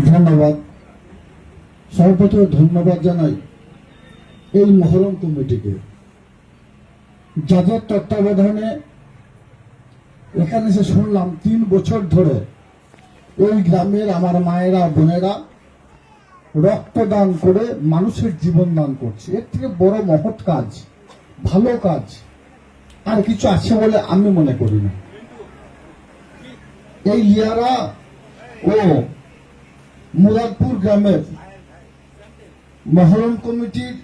ধন্যবাদ। সর্বপ্রথম ধন্যবাদ জানাই এই মহরম কমিটিকে। যাদের তত্ত্বাবধানে এখানে এসে শুনলাম তিন বছর ধরে ওই গ্রামের আমার মায়েরা, বোনেরা রক্তদান করে মানুষের জীবন দান করছে। এর থেকে বড় মহৎ কাজ, ভালো কাজ আর কিছু আছে বলে আমি মনে করি না। এই লিয়ারা ও মুরাদপুর গ্রামের মহরম কমিটির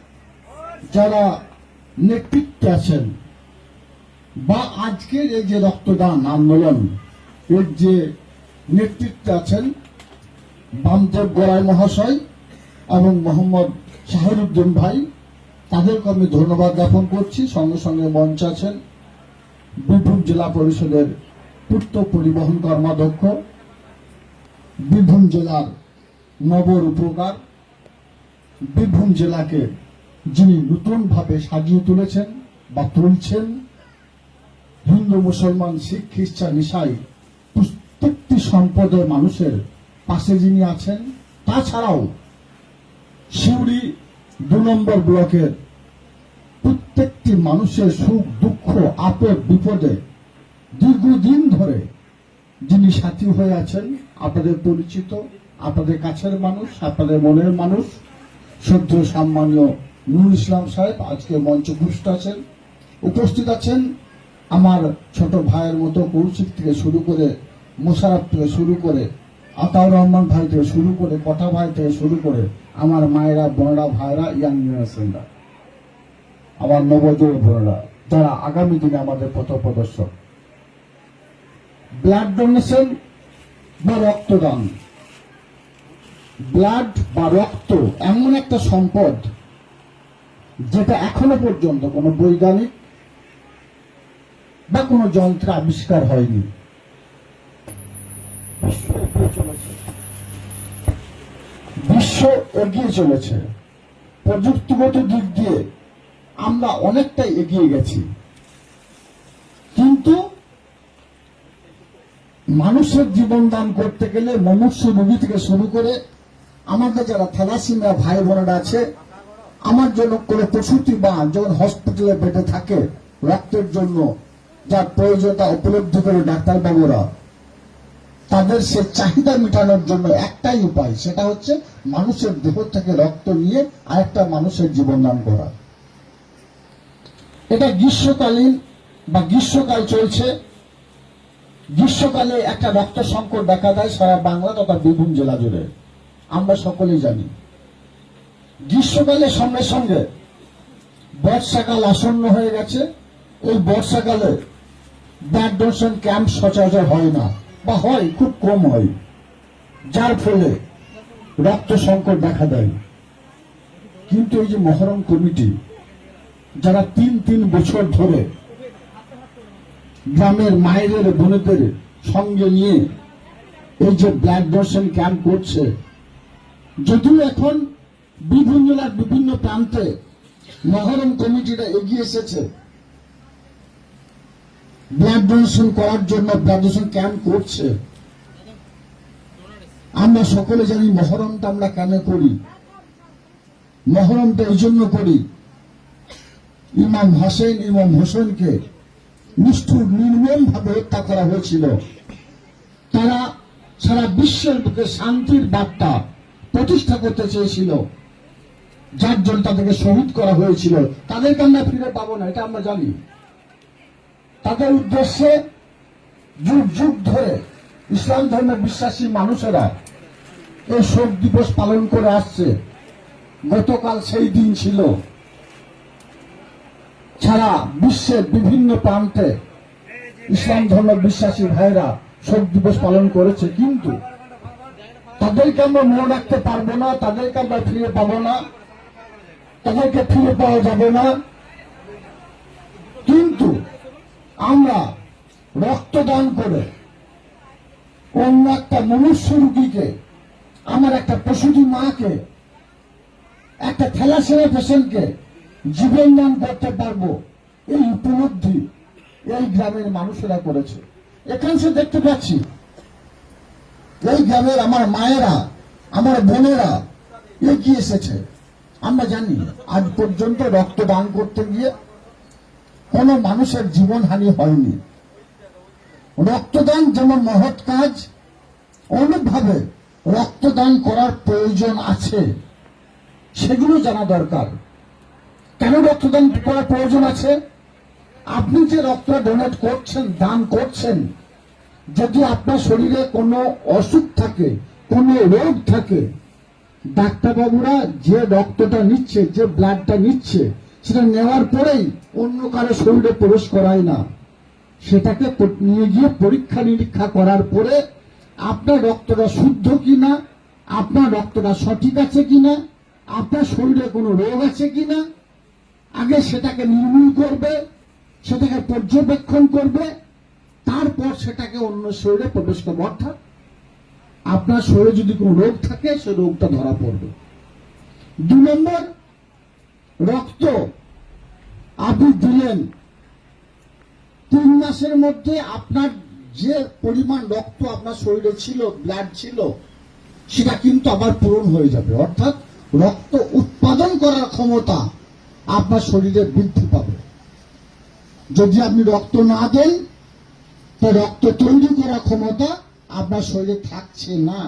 যারা নেতৃত্বে আছেন বা আজকের এই যে রক্তদান আন্দোলন, এর যে নেতৃত্বে আছেন বামদেব গোড়াই মহাশয় এবং মোহাম্মদ শাহরুদ্দিন ভাই, তাদেরকে আমি ধন্যবাদ জ্ঞাপন করছি। সঙ্গে সঙ্গে মঞ্চ আছেন বীরভূম জেলা পরিষদের পূর্ত পরিবহন কর্মাধ্যক্ষ, বীরভূম জেলার নব উপকার। বীরভূম জেলাকে যিনি নতুনভাবে সাজিয়ে তুলেছেন বা তুলছেন, হিন্দু, মুসলমান, শিখ, খ্রিস্টান, ইসাই, প্রত্যেকটি সম্প্রদায়ের মানুষের পাশে যিনি আছেন, তাছাড়াও শিউড়ি দু নম্বর ব্লকের প্রত্যেকটি মানুষের সুখ, দুঃখ, আপদ, বিপদে দীর্ঘদিন ধরে যিনি সাথী হয়ে আছেন, আপনাদের পরিচিত আপনাদের কাছের মানুষ, আপনাদের মনের মানুষ, সদ্য সম্মানীয় নুরুল ইসলাম সাহেব আজকে মঞ্চে উপস্থিত আছেন উপস্থিত আছেন আমার ছোট ভাইয়ের মতো কৌশিক থেকে শুরু করে মোশারফ থেকে শুরু করে আতাউর রহমান ভাই থেকে শুরু করে কটা ভাই থেকে শুরু করে আমার মায়েরা, বোনেরা ভাইরা ইয়াং জেনারেশনরা, আমার নবজোর বোনেরা, যারা আগামী দিনে আমাদের পথ প্রদর্শক। ব্লাড ডোনেশন বা রক্তদান। ব্লাড বা রক্ত এমন একটা সম্পদ যেটা এখনও পর্যন্ত কোনো বৈজ্ঞানিক বা কোনো যন্ত্র আবিষ্কার হয়নি। বিশ্ব এগিয়ে চলেছে। প্রযুক্তিগত দিক দিয়ে আমরা অনেকটাই এগিয়ে গেছি। কিন্তু মানুষের জীবন দান করতে গেলে মনুষ্য রোগী থেকে শুরু করে আমাদের যারা থ্যালাসিমিয়া ভাই বোনেরা আছে, আমার জন্য কোনো প্রসূতি বা যখন হসপিটালে বেডে থাকে, রক্তের জন্য যার প্রয়োজনতা উপলব্ধি করে ডাক্তারবাবুরা, তাদের সে চাহিদা মেটানোর জন্য একটাই উপায়, সেটা হচ্ছে মানুষের দেহ থেকে রক্ত নিয়ে আরেকটা মানুষের জীবন দান করা। এটা গ্রীষ্মকালীন বা গ্রীষ্মকাল চলছে। গ্রীষ্মকালে একটা রক্ত সংকট দেখা দেয় সারা বাংলা তথা বীরভূম জেলা জুড়ে। আমরা সকলেই জানি। গ্রীষ্মকালের সঙ্গে সঙ্গে বর্ষাকাল আসন্ন হয়ে গেছে। এই বর্ষাকালে ডোনেশন ক্যাম্প সচরাচর হয় না, বা হয়, খুব কম হয়। যার ফলে রক্ত সংকট দেখা দেয়। কিন্তু এই যে মহরম কমিটি, যারা তিন তিন বছর ধরে গ্রামের মায়েদের, বোনেদের সঙ্গে নিয়ে এই যে ব্লাড ডোনেশন ক্যাম্প করছে যদিও এখন বিভিন্ন জেলার বিভিন্ন প্রান্তে মহরম কমিটিটা এগিয়ে এসেছে। ব্লাড ডোনেশন করার জন্য ব্লাড ডোনেশন ক্যাম্প করছে। আমরা সকলে জানি মহরমটা আমরা কেন করি? মহরমটা এই জন্য করি। ইমাম হোসেন, ইমাম হোসেনকে নিষ্ঠুর নির্মম ভাবে হত্যা করা হয়েছিল। তারা সারা বিশ্বের বুকে শান্তির বার্তা প্রতিষ্ঠা করতে চেয়েছিল। যার জন্য তাদেরকে শহীদ করা হয়েছিল। তাদেরকে আমরা ফিরে পাবো না, এটা আমরা জানি। তাদের উদ্দেশ্যে যুগ যুগ ধরে ইসলাম ধর্মে বিশ্বাসী মানুষেরা এই শোক দিবস পালন করে আসছে। গতকাল সেই দিন ছিল। ছাড়া বিশ্বের বিভিন্ন প্রান্তে ইসলাম ধর্ম বিশ্বাসী ভাইরা শোক দিবস পালন করেছে। কিন্তু তাদেরকে আমরা মনে রাখতে পারব না, তাদেরকে আমরা ফিরে পাবো না, তাদেরকে ফিরে পাওয়া যাবে না। কিন্তু আমরা রক্তদান করে অন্য একটা মনুষ্য রুগীকে, আমার একটা প্রসূতি মাকে, একটা থ্যালাসেমিয়া পেশেন্টকে জীবন দান করতে পারব, এই উপলব্ধি এই গ্রামের মানুষেরা করেছে। এখানে সে দেখতে পাচ্ছি এই গ্রামের আমার মায়েরা, আমার বোনেরা এগিয়ে এসেছে। আমরা জানি আজ পর্যন্ত রক্তদান করতে গিয়ে কোনো মানুষের জীবনহানি হয়নি। রক্তদান যেমন মহৎ কাজ অনুভাবে রক্তদান করার প্রয়োজন আছে। সেগুলো জানা দরকার। কেন রক্তদান করার প্রয়োজন আছে? আপনি যে রক্ত ডোনেট করছেন, দান করছেন যদি আপনার শরীরে কোনো অসুখ থাকে, কোনো রোগ থাকে, ডাক্তারবাবুরা যে রক্তটা নিচ্ছে, যে ব্লাডটা নিচ্ছে, সেটা নেওয়ার পরেই অন্য কারও শরীরে প্রবেশ করায় না। সেটাকে নিয়ে গিয়ে পরীক্ষা নিরীক্ষা করার পরে আপনার রক্তটা শুদ্ধ কিনা, আপনার রক্তটা সঠিক আছে কিনা, আপনার শরীরে কোনো রোগ আছে কিনা, আগে সেটাকে নির্মূল করবে, সেটাকে পর্যবেক্ষণ করবে তারপর সেটাকে অন্য শরীরে প্রবেশ করবে, অর্থাৎ আপনার শরীরে যদি কোনো রোগ থাকে, সে রোগটা ধরা পড়বে। দু নম্বর, রক্ত আপনি দিলেন, তিন মাসের মধ্যে আপনার যে পরিমাণ রক্ত আপনার শরীরে ছিল ব্লাড ছিল, সেটা কিন্তু আবার পূরণ হয়ে যাবে। অর্থাৎ রক্ত উৎপাদন করার ক্ষমতা আপনার শরীরে বৃদ্ধি পাবে। যদি আপনি রক্ত না দেন তো রক্ত তৈরি করার ক্ষমতা আপনার শরীরে থাকছে না।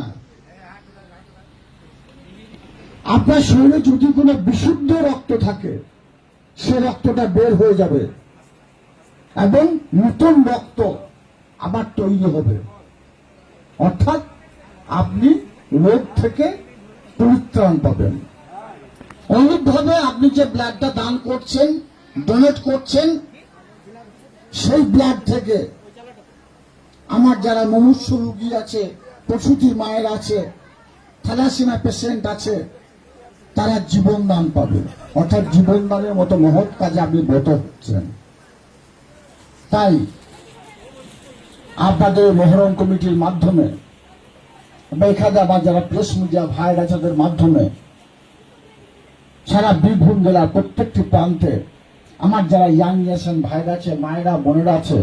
আপনার শরীরে যদি কোনো বিশুদ্ধ রক্ত থাকে, সে রক্তটা বের হয়ে যাবে এবং নতুন রক্ত আবার তৈরি হবে। অর্থাৎ আপনি রোগ থেকে পরিত্রাণ পাবেন। অনুরূপভাবে আপনি যে ব্লাডটা দান করছেন ডোনেট করছেন, সেই ব্লাড থেকে আমার যারা মুমূর্ষ রুগী আছে, প্রসূতির মায়ের আছে থ্যালাসিমা পেশেন্ট আছে, তারা জীবন দান পাবে। অর্থাৎ জীবন দানের মতো মহৎ কাজে আপনি ব্রত হচ্ছেন। তাই আপনাদের মহরম কমিটির মাধ্যমে বেখাদা বা যারা প্রেস মিডিয়া ভাইরা যাদের মাধ্যমে সারা বীরভূম জেলার প্রত্যেকটি প্রান্তে আমার যারা ইয়াং জেনারেশন ভাইরা আছে, মায়েরা, বোনেরা আছে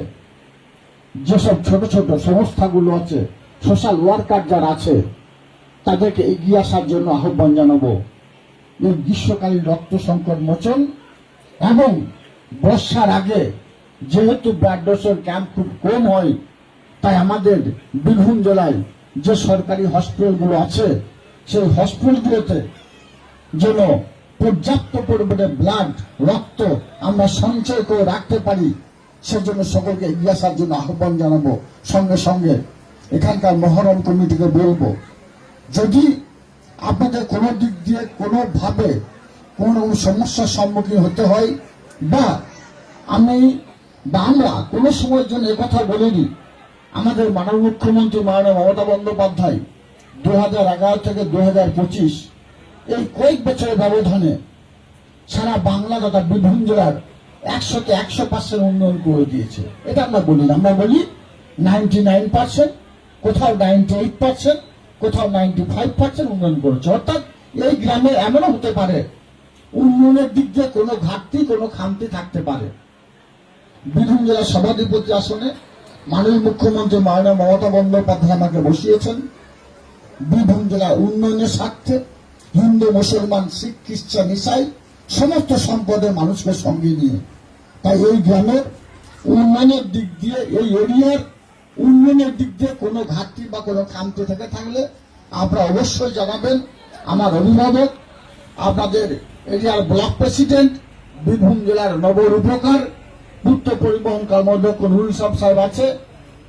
যেসব ছোট ছোট সংস্থাগুলো আছে সোশ্যাল ওয়ার্কার যারা আছে, তাদেরকে এগিয়ে আসার জন্য আহ্বান জানাব। এই গ্রীষ্মকালীন রক্ত সংকট মোচন এবং বর্ষার আগে যেহেতু ব্লাড ডোসের ক্যাম্প খুব কম হয়, তাই আমাদের বীরভূম জেলায় যে সরকারি হসপিটালগুলো আছে, সেই হসপিটালগুলোতে যেন পর্যাপ্ত পরিমাণে ব্লাড রক্ত আমরা সঞ্চয় করে রাখতে পারি সেজন্য সকলকে এগিয়ে আসার জন্য আহ্বান জানাব। সঙ্গে সঙ্গে এখানকার মহরম কমিটিকে বলব, যদি আপনাদের কোনো দিক দিয়ে কোনোভাবে কোনো সমস্যার সম্মুখীন হতে হয়, বা আমি বা আমরা কোনো সময়ের জন্য কথা বলিনি, আমাদের মাননীয় মুখ্যমন্ত্রী মাননীয় মমতা বন্দ্যোপাধ্যায় দু হাজার এগারো থেকে দু হাজার পঁচিশ এই কয়েক বছরের ব্যবধানে সারা বাংলা তথা বীরভূম জেলার একশোতে একশো পার্সেন্ট উন্নয়ন করে দিয়েছে। এটা আমরা বলি না। আমরা বলি নাইনটি নাইন পার্সেন্ট কোথাও নাইনটি এইট পার্সেন্ট কোথাও নাইনটি ফাইভ পার্সেন্ট উন্নয়ন করেছে। অর্থাৎ এই গ্রামে এমনও হতে পারে, উন্নয়নের দিক দিয়ে কোনো ঘাটতি, কোনো খামতি থাকতে পারে। বীরভূম জেলার সভাধিপতি আসনে মাননীয় মুখ্যমন্ত্রী মাননীয় মমতা বন্দ্যোপাধ্যায় আমাকে বসিয়েছেন। বীরভূম জেলার উন্নয়নের স্বার্থে হিন্দু, মুসলমান, শিখ, খ্রিস্টান, ইসাই সমস্ত সম্পদের মানুষকে সঙ্গে নিয়ে। তাই এই গ্রামের উন্নয়নের দিক দিয়ে, এই এরিয়ার উন্নয়নের দিক দিয়ে কোনো ঘাটতি বা কোনো খামতি থেকে থাকলে আপনারা অবশ্যই জানাবেন। আমার অভিভাবক, আপনাদের এরিয়ার ব্লক প্রেসিডেন্ট, বীরভূম জেলার নব রূপকার পূর্ত পরিবহন কর্মদক্ষ নুরুল ইসলাম সাহেব আছে।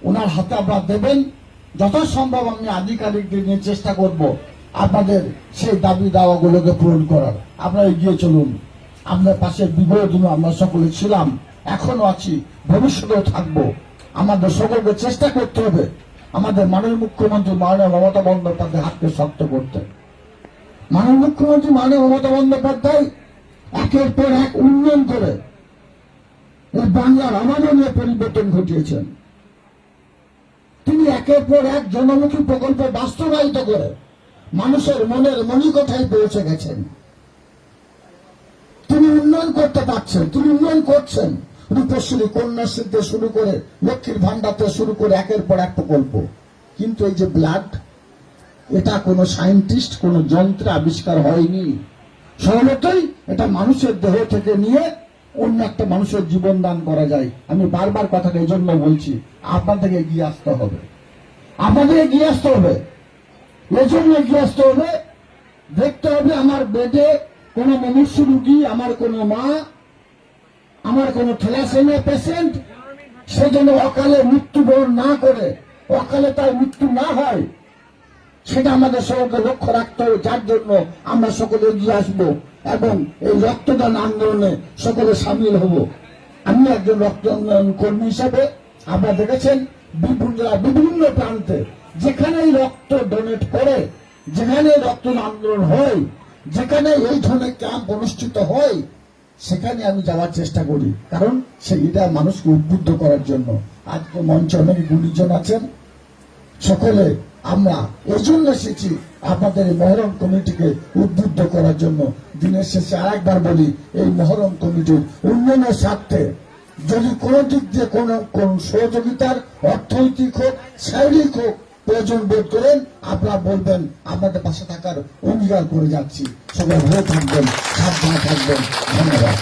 ওনার হাতে আপনারা দেবেন। যথাসম্ভব আমি আধিকারিকদের নিয়ে চেষ্টা করব। আপনাদের সেই দাবি দাওয়াগুলোকে পূরণ করার। আপনারা এগিয়ে চলুন। আপনার পাশে বিগত আমরা সকলে ছিলাম, এখনও আছি, ভবিষ্যতেও থাকব। আমাদের সকলকে চেষ্টা করতে হবে। আমাদের মাননীয় মুখ্যমন্ত্রী মাননীয় মমতা বন্দ্যোপাধ্যায় হাতকে শক্ত করতে। মাননীয় মুখ্যমন্ত্রী মাননীয় মমতা বন্দ্যোপাধ্যায় একের পর এক উন্নয়ন করে বাংলার অমাননীয় পরিবর্তন ঘটিয়েছেন। তিনি একের পর এক জনমুখী প্রকল্প বাস্তবায়িত করে মানুষের মনের মণিকোঠায় পৌঁছে গেছেন। তিনি উন্নয়ন করতে পারছেন, তিনি উন্নয়ন করছেন। রূপশ্রী কন্যাশ্রী থেকে শুরু করে লক্ষ্মীর ভান্ডার থেকে শুরু করে একের পর এক প্রকল্প। কিন্তু এই যে ব্লাড, এটা কোনো সায়েন্টিস্ট, কোনো যন্ত্রে আবিষ্কার হয়নি। সহমতই এটা মানুষের দেহ থেকে নিয়ে অন্য একটা মানুষের জীবন দান করা যায়। আমি বারবার কথাটা এই জন্য বলছি আপনাদের এগিয়ে আসতে হবে। আপনাদের এগিয়ে আসতে হবে। এজন্য এগিয়ে আসতে হবে দেখতে হবে আমার বেডে কোনো মনুষ্য রুগী, আমার কোনো মা, আমার কোনো থ্যালাসেমিয়া পেশেন্ট, সে যেন অকালে মৃত্যুবরণ না করে, অকালে তার মৃত্যু না হয়, সেটা আমাদের সকলকে লক্ষ্য রাখতে হবে। যার জন্য আমরা সকলে এগিয়ে আসব এবং এই রক্তদান আন্দোলনে সকলে সামিল হব। আমি একজন রক্তদান কর্মী হিসাবে আপনারা দেখেছেন বিভিন্ন বিভিন্ন প্রান্তে যেখানেই রক্ত ডোনেট করে যেখানে রক্তদান আন্দোলন হয়, যেখানে এই ধরনের ক্যাম্প অনুষ্ঠিত হয়, সেখানে আমি যাওয়ার চেষ্টা করি। কারণ সেইটা মানুষকে উদ্বুদ্ধ করার জন্য। আজকে মঞ্চে অনেক গুণীজন আছেন। সকলে আমরা এই জন্য এসেছি আপনাদের এই মহরম কমিটিকে উদ্বুদ্ধ করার জন্য। দিনের শেষে আরেকবার বলি, এই মহরম কমিটির উন্নয়নের স্বার্থে যদি কোনো দিক দিয়ে কোনো কোন সহযোগিতার অর্থনৈতিক হোক, শারীরিক হোক প্রয়োজন বোধ করেন আপনারা বলবেন, আপনাদের পাশে থাকার অঙ্গীকার করে যাচ্ছি। সবাই ভালো থাকবেন, সাবধানে থাকবেন। ধন্যবাদ।